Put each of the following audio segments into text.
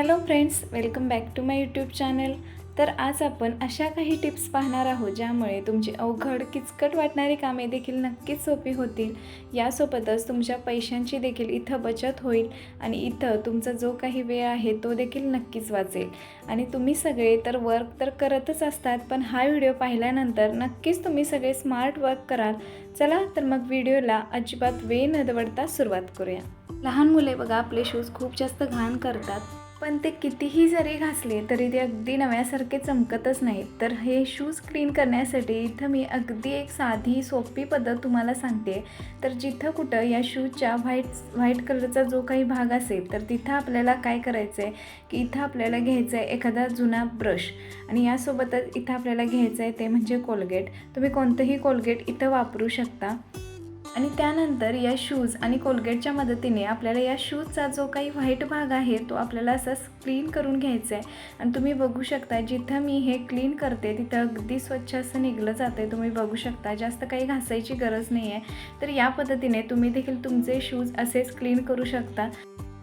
Hello friends welcome back to my YouTube channel. तर आज आपण अशा काही टिप्स पाहणार आहोत ज्यामुळे तुमची अवघड किचकट वाटणारी कामे देखील नक्कीच सोपी होतील. यासोबतच तुमच्या पैशांची देखील इथं बचत होईल आणि इथं तुमचा जो काही वेळ आहे तो देखील नक्कीच वाचेल. आणि तुम्ही सगळे तर वर्क तर करतच असतात पण हा व्हिडिओ पाहिल्यानंतर नक्कीच तुम्ही सगळे स्मार्ट वर्क कराल. चला तर मग व्हिडिओला अजिबात वेळ न दवडता सुरुवात करूया. लहान मुले बघा आपले शूज खूप जास्त घाण करतात. पण ते कितीही जरी घासले तरी ते अगदी नव्यासारखे चमकतच नाहीत. तर हे शूज क्लीन करण्यासाठी इथं मी अगदी एक साधी सोपी पद्धत तुम्हाला सांगते. तर जिथं कुठं या शूजच्या व्हाईट व्हाईट कलरचा जो काही भाग असेल तर तिथं आपल्याला काय करायचं आहे की इथं आपल्याला घ्यायचं आहे एखादा जुना ब्रश आणि यासोबतच इथं आपल्याला घ्यायचं आहे ते म्हणजे कोलगेट तुम्ही कोणतंही कोलगेट इथं वापरू शकता. आणि त्यानंतर या शूज आणि कोलगेटच्या मदतीने आपल्याला या शूजचा जो काही व्हाईट भाग आहे तो आपल्याला असा क्लीन करून घ्यायचा आहे. आणि तुम्ही बघू शकता जिथं मी हे क्लीन करते तिथं अगदी स्वच्छ असं निघलं जातं आहे तुम्ही बघू शकता जास्त काही घासायची गरज नाही आहे तर या पद्धतीने तुम्ही देखील तुमचे शूज असेच क्लीन करू शकता.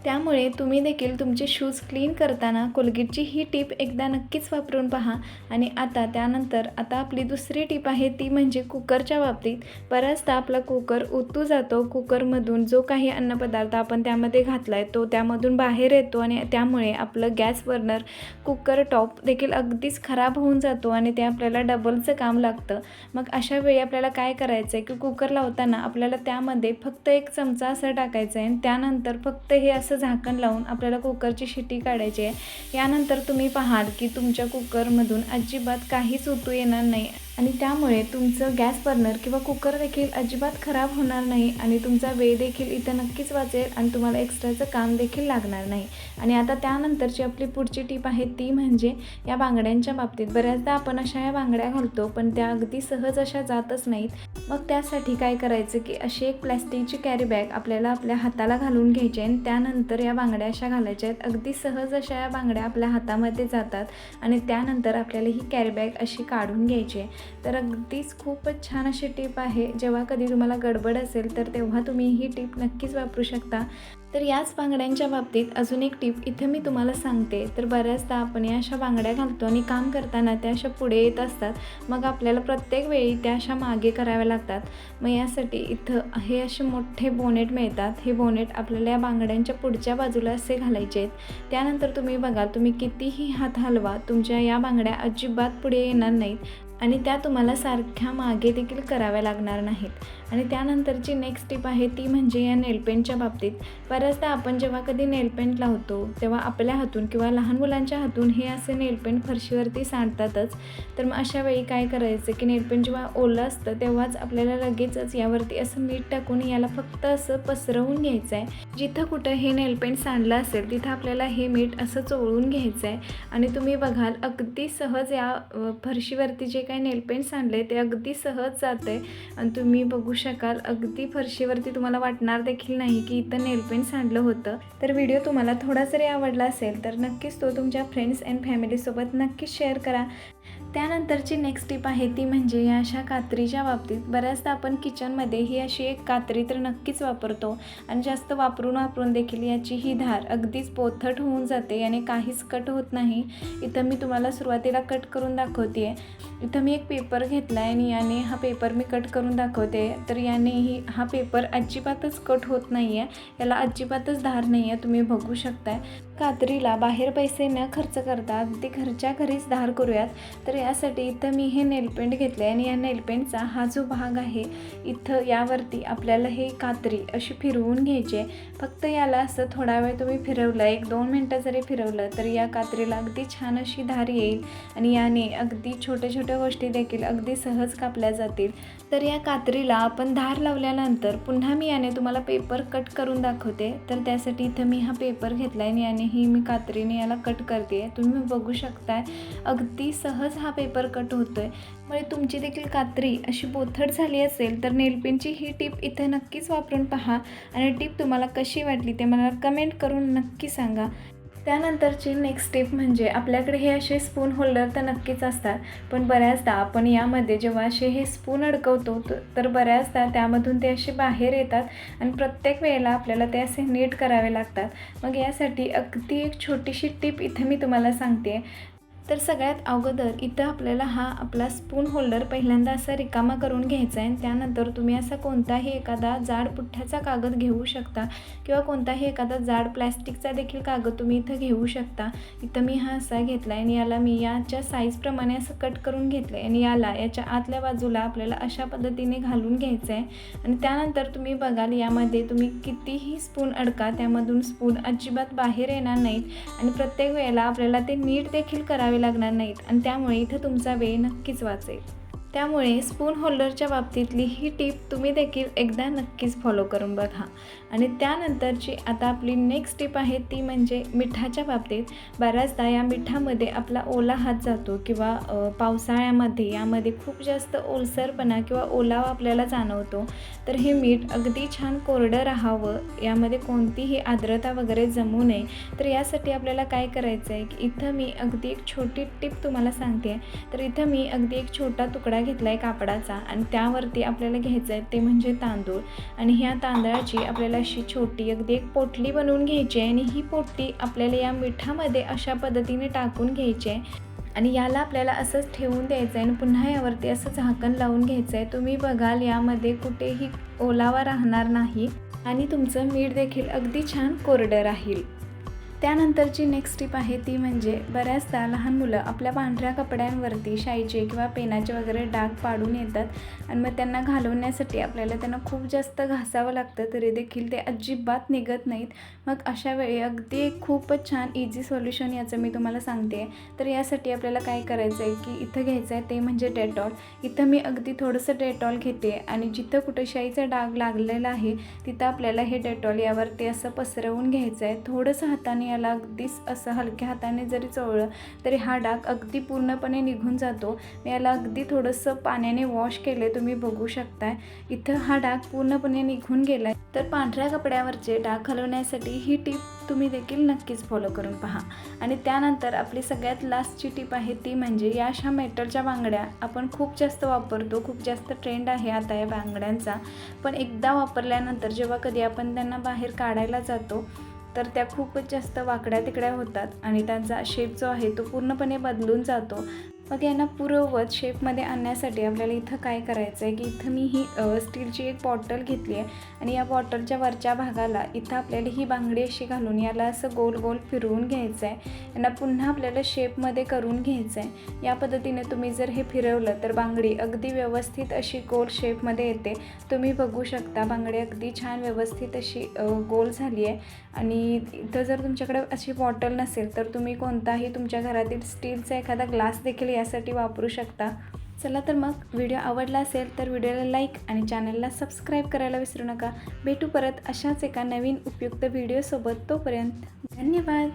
त्यामुळे तुम्ही देखील तुमचे शूज क्लीन करताना कोलगेटची ही टीप एकदा नक्कीच वापरून पहा. आणि आता त्यानंतर आता आपली दुसरी टीप आहे ती म्हणजे कुकरच्या बाबतीत. बऱ्याचदा आपला कुकर ओतू जातो. कुकरमधून जो काही अन्नपदार्थ आपण त्यामध्ये घातला आहे तो त्यामधून बाहेर येतो आणि त्यामुळे आपलं गॅस बर्नर कुकर टॉप देखील अगदीच खराब होऊन जातो आणि ते आपल्याला डबलचं काम लागतं. मग अशा वेळी आपल्याला काय करायचं आहे की कुकर लावताना आपल्याला त्यामध्ये फक्त एक चमचा असं टाकायचं आहे आणि त्यानंतर फक्त हे असं झाकण लावून आपल्याला कुकरची शिटी काढायची आहे. यानंतर तुम्ही पाहाल की तुमच्या कुकरमधून अजिबात काहीच उतू येणार नाही. आणि त्यामुळे तुमचं गॅस बर्नर किंवा कुकर देखील अजिबात खराब होणार नाही आणि तुमचा वेळ देखील इथं नक्कीच वाचेल आणि तुम्हाला एक्स्ट्राचं काम देखील लागणार नाही. आणि आता त्यानंतरची आपली पुढची टीप आहे ती म्हणजे या बांगड्यांच्या बाबतीत. बऱ्याचदा आपण अशा या बांगड्या घालतो पण त्या अगदी सहज अशा जातच नाहीत. मग त्यासाठी काय करायचं की अशी एक प्लॅस्टिकची कॅरी बॅग आपल्याला आपल्या हाताला घालून घ्यायची आणि त्यानंतर या बांगड्या अशा घालायच्या आहेत. अगदी सहज अशा या बांगड्या आपल्या हातामध्ये जातात आणि त्यानंतर आपल्याला ही कॅरी बॅग अशी काढून घ्यायची आहे. तर अगदीच खूपच छान अशी टीप आहे. जेव्हा कधी तुम्हाला गडबड असेल तर तेव्हा तुम्ही ही टीप नक्कीच वापरू शकता. तर याच बांगड्यांच्या बाबतीत अजून एक टीप इथे मी तुम्हाला सांगते. तर बऱ्याचदा आपण या अशा बांगड्या घालतो आणि काम करताना त्या अशा पुढे येत असतात. मग आपल्याला प्रत्येक वेळी त्या अशा मागे कराव्या लागतात. मग यासाठी इथं हे असे मोठे बोनेट मिळतात. हे बोनेट आपल्याला या बांगड्यांच्या पुढच्या बाजूला असे घालायचे आहेत. त्यानंतर तुम्ही बघा तुम्ही कितीही हात हलवा तुमच्या या बांगड्या अजिबात पुढे येणार नाहीत. आणि त्या तुम्हाला सारख्या मागे देखील कराव्या लागणार नाहीत. आणि त्यानंतरची नेक्स्ट टिप आहे ती म्हणजे या नेलपेंटच्या बाबतीत बऱ्याचदा आपण जेव्हा कधी नेलपेंट लावतो तेव्हा आपल्या हातून किंवा लहान मुलांच्या हातून हे असे नेलपेंट फरशीवरती सांडतातच. तर मग अशा वेळी काय करायचं की नेलपेंट जेव्हा ओलं असतं तेव्हाच आपल्याला लगेचच यावरती असं मीठ टाकून याला फक्त असं पसरवून घ्यायचं आहे जिथं कुठं हे नेलपेंट सांडलं असेल तिथं आपल्याला हे मीठ असं चोळून घ्यायचं आहे आणि तुम्ही बघाल अगदी सहज या फरशीवरती जे काही नेलपेंट सांडले ते अगदी सहज जाते आणि तुम्ही बघू शकाल अगदी फरशीवरती तुम्हाला वाटणार देखील नाही की इथं नेलपेंट सांडलं होतं. तर व्हिडिओ तुम्हाला थोडा जरी आवडला असेल तर नक्कीच तो तुमच्या फ्रेंड्स अँड फॅमिलीसोबत नक्कीच शेअर करा. त्यानंतरची नेक्स्ट टिप आहे ती म्हणजे या अशा कात्रीच्या बाबतीत बऱ्याचदा आपण किचनमध्ये ही अशी एक कात्री तर नक्कीच वापरतो. आणि जास्त वापरून वापरून देखील याची ही धार अगदीच पोथट होऊन जाते याने काहीच कट होत नाही. इथं मी तुम्हाला सुरुवातीला कट करून दाखवते आहे इथं मी एक पेपर घेतला आहे आणि याने हा पेपर मी कट करून दाखवते. तर याने ही हा पेपर अजिबातच कट होत नाही आहे याला अजिबातच धार नाही आहे तुम्ही बघू शकताय. कात्रीला बाहेर पैसे न खर्च करता अगदी घरच्या घरीच धार करूयात. तर यासाठी इथं मी हे नेलपेंट घेतले आणि या नेलपेंटचा हा जो भाग आहे इथं यावरती आपल्याला हे कात्री अशी फिरवून घ्यायची फक्त याला असं थोडा वेळ तुम्ही फिरवलं एक दोन मिनटं जरी फिरवलं तर या कात्रीला अगदी छान अशी धार येईल आणि याने अगदी छोट्या छोट्या गोष्टी देखील अगदी सहज कापल्या जातील. तर या कात्रीला आपण धार लावल्यानंतर पुन्हा मी याने तुम्हाला पेपर कट करून दाखवते. तर त्यासाठी इथं मी हा पेपर घेतला आहे आणि याने ही मी कात्रीने याला कट करते तुम्ही बघू शकताय अगदी सहज हा पेपर कट होतोय. म्हणजे तुमची देखील कात्री अशी बोथट झाली असेल तर नेलपेनची ही टीप इथे नक्कीच वापरून पहा. आणि टीप तुम्हाला कशी वाटली ते मला कमेंट करून नक्की सांगा. त्यानंतरची नेक्स्ट स्टेप म्हणजे आपल्याकडे हे असे स्पून होल्डर तर नक्कीच असतात. पण बऱ्याचदा आपण यामध्ये जेव्हा असे हे स्पून अडकवतो तर बऱ्याचदा त्यामधून ते असे बाहेर येतात आणि प्रत्येक वेळेला आपल्याला ते असे नीट करावे लागतात. मग यासाठी अगदी एक छोटीशी टिप इथं मी तुम्हाला सांगते. तर सगळ्यात अगोदर इथं आपल्याला हा आपला स्पून होल्डर पहिल्यांदा असा रिकामा करून घ्यायचा आहे. आणि त्यानंतर तुम्ही असा कोणताही एखादा जाड पुठ्ठ्याचा कागद घेऊ शकता किंवा कोणताही एखादा जाड प्लॅस्टिकचा देखील कागद तुम्ही इथं घेऊ शकता. इथं मी हा असा घेतला आहे आणि याला मी याच्या साईजप्रमाणे असं कट करून घेतलं आहे आणि याला याच्या आतल्या बाजूला आपल्याला अशा पद्धतीने घालून घ्यायचं आहे. आणि त्यानंतर तुम्ही बघाल यामध्ये तुम्ही कितीही स्पून अडका त्यामधून स्पून अजिबात बाहेर येणार नाहीत. आणि प्रत्येक वेळेला आपल्याला ते नीट देखील करावे लागणार नाहीत. आणि त्यामुळे इथं तुमचा वेळ नक्कीच वाचेल. त्यामुळे स्पून होल्डरच्या बाबतीतली ही टीप तुम्ही देखील एकदा नक्कीच फॉलो करून बघा. आणि त्यानंतरची आता आपली नेक्स्ट टीप आहे ती म्हणजे मिठाच्या बाबतीत बऱ्याचदा या मिठामध्ये आपला ओला हात जातो किंवा पावसाळ्यामध्ये यामध्ये खूप जास्त ओलसरपणा किंवा ओलावा आपल्याला जाणवतो. तर हे मीठ अगदी छान कोरडं राहावं यामध्ये कोणतीही आर्द्रता वगैरे जमू नये. तर यासाठी आपल्याला काय करायचं आहे की इथं मी अगदी एक छोटी टिप तुम्हाला सांगते. तर इथं मी अगदी एक छोटा तुकडा घेतला आहे कापडाचा आणि त्यावरती आपल्याला घ्यायचं आहे ते म्हणजे तांदूळ. आणि ह्या तांदळाची आपल्याला अशी छोटी अगदी एक पोटली बनवून घ्यायची आहे आणि ही पोटली आपल्याला या मिठामध्ये अशा पद्धतीने टाकून घ्यायची आहे. आणि याला आपल्याला असंच ठेवून द्यायचं आहे आणि पुन्हा यावरती असं झाकण लावून घ्यायचं आहे तुम्ही बघाल यामध्ये कुठेही ओलावा राहणार नाही आणि तुमचं मीठ देखील अगदी छान कोरडं राहील. त्यानंतरची नेक्स्ट टिप आहे ती म्हणजे बऱ्याचदा लहान मुलं आपल्या पांढऱ्या कपड्यांवरती शाईचे किंवा पेनाचे वगैरे डाग पाडून येतात आणि मग त्यांना घालवण्यासाठी आपल्याला त्यांना खूप जास्त घासावं लागतं तरी देखील ते अजिबात निघत नाहीत. मग अशा वेळी अगदी एक खूपच छान इझी सोल्युशन याचं मी तुम्हाला सांगते. तर यासाठी आपल्याला काय करायचं आहे की इथं घ्यायचं आहे ते म्हणजे डेटॉल इथं मी अगदी थोडंसं डेटॉल घेते आणि जिथं कुठं शाईचा डाग लागलेला आहे तिथं आपल्याला हे डेटॉल यावरती असं पसरवून घ्यायचं आहे थोडंसं हाताने याला अगदीच असं हलक्या हाताने जरी चोळलं तरी हा डाग अगदी पूर्णपणे निघून जातो. मी याला अगदी थोडंसं पाण्याने वॉश केले तुम्ही बघू शकताय. इथं हा डाग पूर्णपणे निघून गेला तर पांढऱ्या कपड्यावरचे डाग हलवण्यासाठी ही टीप तुम्ही देखील नक्कीच फॉलो करून पहा. आणि त्यानंतर आपली सगळ्यात लास्टची टीप आहे ती म्हणजे या अशा मेटलच्या बांगड्या आपण खूप जास्त वापरतो खूप जास्त ट्रेंड आहे आता या बांगड्यांचा. पण एकदा वापरल्यानंतर जेव्हा कधी आपण त्यांना बाहेर काढायला जातो तर त्या खूपच जास्त वाकड्या तिकड्या होतात आणि त्यांचा शेप जो आहे तो पूर्णपणे बदलून जातो. मग यांना पूर्ववत शेपमध्ये आणण्यासाठी आपल्याला इथं काय करायचं आहे की इथं मी ही स्टीलची एक बॉटल घेतली आहे आणि या बॉटलच्या वरच्या भागाला इथं आपल्याला ही बांगडी अशी घालून याला असं गोल गोल फिरवून घ्यायचं आहे यांना पुन्हा आपल्याला शेपमध्ये करून घ्यायचं आहे या पद्धतीने तुम्ही जर हे फिरवलं तर बांगडी अगदी व्यवस्थित अशी गोल शेपमध्ये येते. तुम्ही बघू शकता बांगडी अगदी छान व्यवस्थित अशी गोल झाली आहे आणि इथं जर तुमच्याकडे अशी बॉटल नसेल तर तुम्ही कोणताही तुमच्या घरातील स्टीलचा एखादा ग्लास देखील यासाठी वापरू शकता. चला तर मग व्हिडिओ आवडला असेल तर व्हिडिओला लाईक आणि चॅनलला सबस्क्राईब करायला विसरू नका. भेटू परत अशाच एका नवीन उपयुक्त व्हिडिओसोबत तोपर्यंत धन्यवाद!